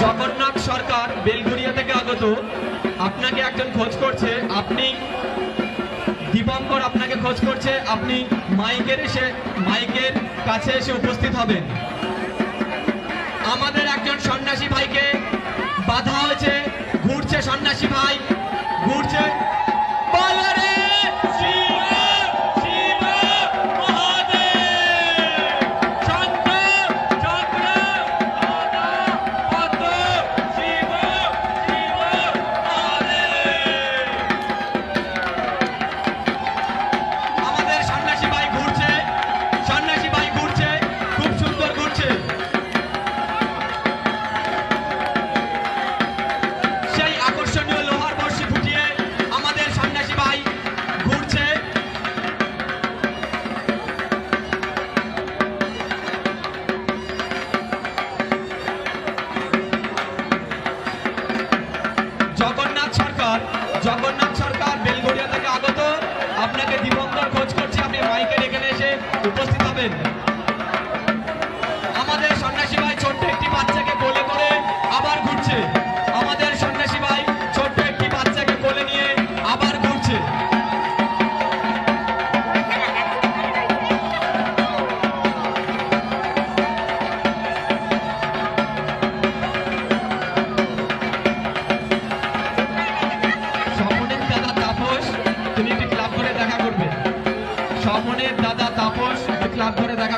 জগন্নাথ সরকার বেলগুড়িয়া থেকে আগত। আপনাকে একজন খোঁজ করছে, আপনি দীপঙ্কর আপনাকে খোঁজ করছে, আপনি মাইকের এসে, মাইকের কাছে এসে উপস্থিত হবেন। জগন্নাথ সরকার বেলগড়িয়া থেকে আগত। আপনাকে দিবঙ্কর খোঁজ করছি, আপনি মাইকের এখানে এসে উপস্থিত হবেন।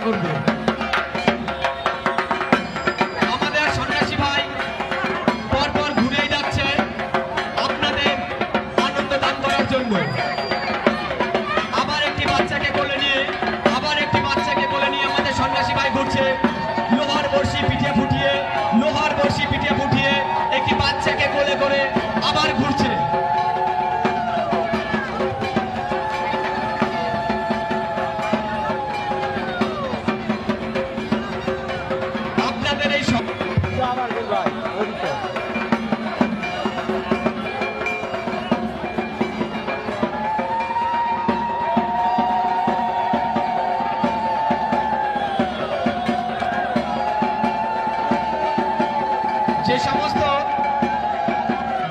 করবে। আমাদের সন্ন্যাসী ভাই পরপর যাচ্ছে আপনাদের জন্য। আবার একটি বাচ্চাকে কোলে নিয়ে, আবার একটি বাচ্চাকে নিয়ে আমাদের সন্ন্যাসী ভাই ঘুরছে। লোহার পিঠে ফুটিয়ে, লোহার পিঠে একটি বাচ্চাকে কোলে করে আবার ঘুরছে। যে সমস্ত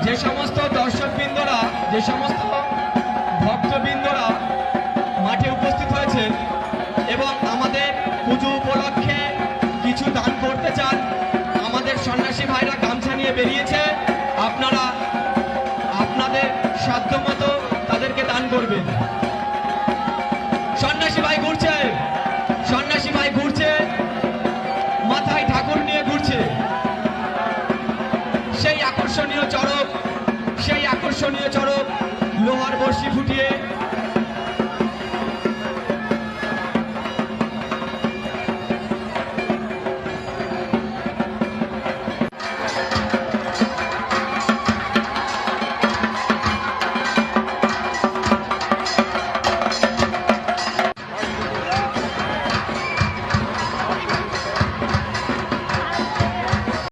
যে সমস্ত দর্শকবৃন্দরা, যে সমস্ত ভক্তবৃন্দরা মাঠে উপস্থিত হয়েছেন এবং আমাদের পুজো উপলক্ষে কিছু দান সাধ্যমতো তাদেরকে দান করবে। সন্ন্যাসী ভাই ঘুরছে। সন্ন্যাসী ভাই ঘুরছে। মাথায় ঠাকুর নিয়ে ঘুরছে। সেই আকর্ষণীয় চড়ক, সেই আকর্ষণীয় চড়ক, লোহার বর্ষি ফুটিয়ে